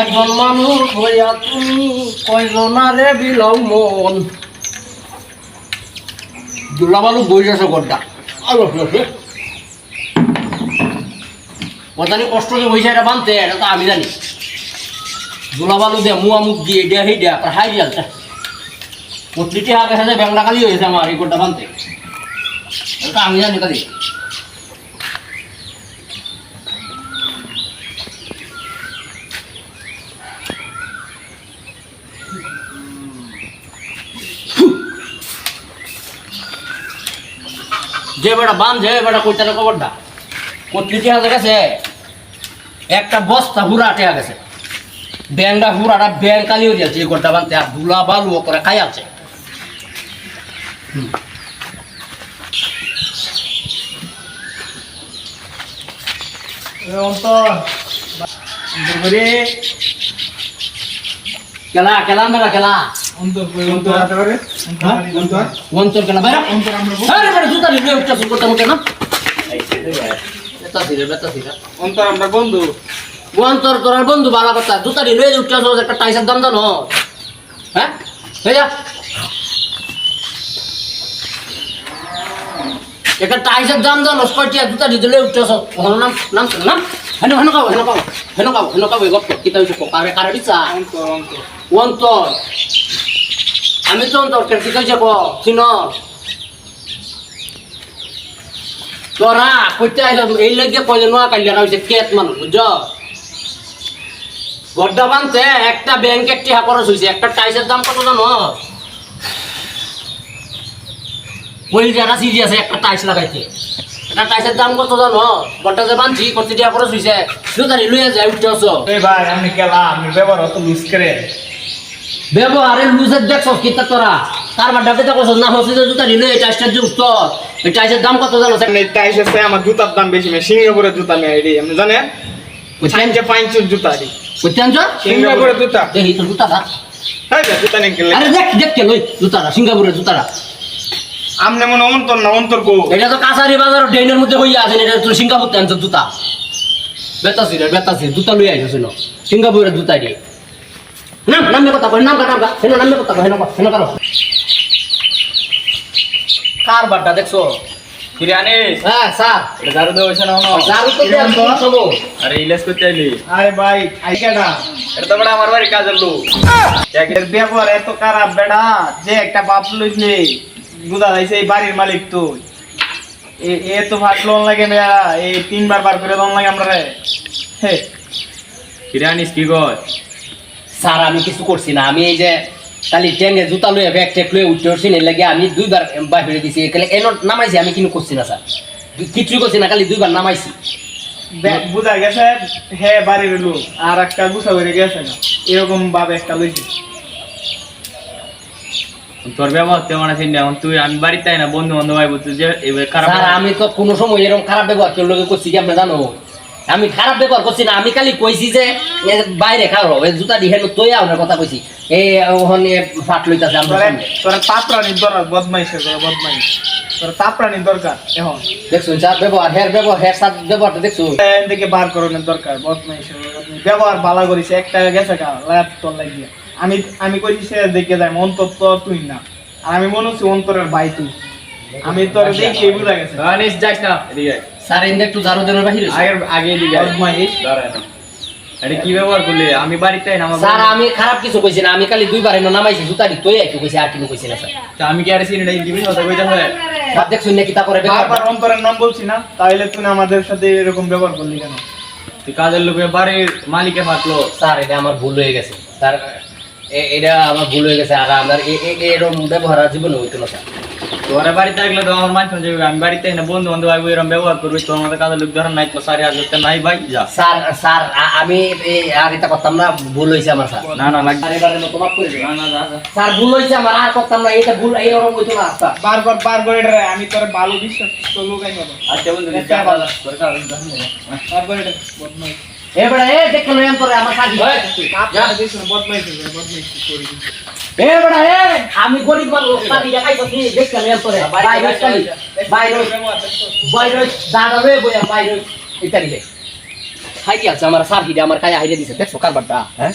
একজন মানুষ হইয়া তুমি কয়জনারে বিলাও মন। দুলাবালু বই আছে গড্ডা কথানি কষ্ট যে বইছে এটা বানতে, এটা তো আমি জানি। দুলাবালু দে মুয়া মুখ দিয়ে দেয়া সেই দেয়া হাই দিয়া পত্রিটি আগে সাথে ব্যাংলা কালি হয়েছে আমার এই গড্ডা বানতে আমি জানি কালি যে বেটা বাঁধে বেটা কইতে খবরটা কতলি টেহা গেছে, একটা বস্তা হুরা টেহা গেছে। ব্যাংটা হুরাটা ব্যাং কালিও দিয়েছে এই গোটা বানতে আর ধুলা বালু ও করে খাই আছে। খেলা খেলা মেলা খেলা। অন্তর খেলা বাইরা। জুতা নিয়ে উঠতে করতে মুখে না? বেতা ছিল বেতা ছিল অন্তর আমরা বন্ধু। অন্তর তোর বন্ধু ভালো কথা জুতা নিয়ে উঠতে আসো একটা টাইসের দাম জানো? হ্যাঁ? হয়ে যা। একটা টাইসের দাম জানো কয়টিয়া জুতা দিলে উঠতে আসো ওখানে নাম নাম নাম? হেন হেন কাও হেন কাও হেন কাও হেন কাও গপ কিতা হইছে কারে কারে দিছা? অন্তর আমি তো অন্তর কেন ঠিক আছে কো চিন তোরা কইতে আইলাম, এই লাগে কইলে নোয়া কাইলে হইছে কেত মানুষ, বুঝছ? গড্ডা বানতে একটা ব্যাংক একটি হা খরচ হইছে একটা টাইসের দাম কত জানো? ওই যারা সিজি আছে একটা টাইস লাগাইতে। একটা টাইসের দাম কত জানো? গড্ডা যে বানছি কত খরচ দুটারি লইয়া যায় উঠতে আসো। এই ভাই আমি গেলা আমি ব্যবহার লুজ করে। ব্যবহারের লুজের দেখছস কিতা তোরা? তার বাড্ডা পেতে কছস না হচ্ছে যে জুতা নিলে এই টাইসটার যে উত্তর এই টাইসের দাম কত জানো? এই টাইস আছে আমার জুতার দাম বেশি সিঙ্গাপুরের জুতা এটি আপনি জানেন? সিঙ্গাপুরের জুতা তো জুতাটা তো জুতা নিয়ে আরে দেখ দেখতে লই জুতাটা সিঙ্গাপুরের জুতাটা আমনে মনে অন্তর না অন্তর গো এটা তো কাছারি বাজার ড্রেনের মধ্যে হইয়া আছে এটা তো সিঙ্গাপুর তেন জুতা বেতাসি রে বেতাসি জুতা লই আইছো শুনো সিঙ্গাপুরের জুতা দিয়ে নাম নামে কথা কই নাম কাটা হেন নামে কথা কই হেন হেন কারও কার বাড্ডা দেখছ হ্যাঁ স্যার। এটা দারু দেওয়া হয়েছে না হনো? তো দেন তো আরে ইলাস করতে আইলি? আরে ভাই আইকাটা এটা তো বড় আমার বাড়ি কাজের লোক। একের ব্যবহার এত খারাপ বেড়া। যে একটা বাপ লইছে বুঝা যাইছে এই বাড়ির মালিক তো এ এ তো ভাত লোন লাগে মেয়া এই তিনবার বার করে লোন লাগে আমরা রে। হে। কি কর? স্যার আমি কিছু করছি না। আমি এই যে কালি ট্যাঙ্গে জুতা লয়ে ব্যাগ টেক লয়ে উঠতে উঠছি এর লাগে আমি দুইবার বাইরে দিছি এখানে এন নামাইছি আমি কিন্তু করছি না স্যার। কিছুই করছি না খালি দুইবার নামাইছি। বুঝা গেছে হে বাড়ির লোক আর একটা গুছা গেছে না। এরকম ভাবে একটা লইছে। তোর ব্যবহার তেমন আছে না এখন তুই আমি বাড়িতে না বন্ধু বান্ধব তুই যে এবার খারাপ আমি তো কোনো সময় এরকম খারাপ ব্যবহার কেউ লোকে করছি কি আপনি জানো? আমি খারাপ ব্যবহার করছি না আমি খালি কইছি যে বাইরে খাও জুতা দিয়ে হেন তৈয়া আপনার কথা কইছি। এই ওখানে ফাট লইতাছে আমার তোরা তাপরানির দরকার বদমাইশের তোরা বদমাইশ। তোরা তাপরানির দরকার এখন। দেখছুন স্যার ব্যবহার হের ব্যবহার হের সাথে ব্যবহারটা দেখছুন এখান থেকে বার করানোর দরকার বদমাইশ। ব্যবহার ভালো করিস একটা গেছে কা লাভ তোর লাগিয়ে। আমি আমি কইছি সে দেখে যাই অন্তর তো তুই না। আর আমি মনে হচ্ছে অন্তরের ভাই তুই। আমি তোর দেখে বুঝা গেছে। আনিস যাস না এদিকে। স্যার ইন্দে একটু জারু দেনের বাহিরে আগের আগে এদিকে আয়। বদমাইশ দাঁড়া না। আরে কি ব্যবহার করলি? আমি বাড়িতে আই স্যার আমি খারাপ কিছু কইছি না আমি খালি দুইবার এনে নামাইছি জুতারি তৈয়া একটু কইছি আর কিছু কইছি না স্যার। তা আমি কি আর সিনে নাই দিবি? কথা কইতে হয় স্যার দেখছুন নাকি তা করে বারবার অন্তরের নাম বলছি না তাহলে তুই আমাদের সাথে এরকম ব্যবহার করলি কেন? তুই কাজের লোকে বাড়ির মালিকে ফাটলো স্যার এটা আমার ভুল হয়ে গেছে। স্যার এটা আমার ভুল হয়ে গেছে আর আমার এরকম ব্যবহার আর জীবনে হইতো না স্যার। তোরা বাড়িতে থাকলে তো আমার মানুষ যাবে আমি বাড়িতে না বন্ধু বান্ধব ভাই এরকম ব্যবহার করবি তোর মতো কাজের লোক ধরেন নাই তো সারি টাকা নাই ভাই। যা। স্যার স্যার আমি এ- আর এটা করতাম না ভুল হয়েছে আমার স্যার। না না লাগবে। স্যার এবারে মতো মাফ করে। না না যা যা। স্যার ভুল হয়েছে আমার আর করতাম না এটা ভুল এই ওরকম হইতো না স্যার। বারবার বারবার এটা আমি তোর ভালো বিশ্বাস তোর লোক আই আচ্ছা বন্ধু যা ভালো। তোর কাজ বারবার এটা বদমাইশ এ বেড়া এ দেখে লই তোরে আমার বদমাইশি করি এ বেড়া এ আমি গরিব মানুষ সাথী দেখাই তো দেখে লই তোরে বাইরে খালি বাইরে বাইরে দাঁড়া রে বইয়া বাইরে ইত্যাদি খাই দিয়েছে আমার সাথী আমার খাই হাইরে দিছে দেখছ কারবারটা হ্যাঁ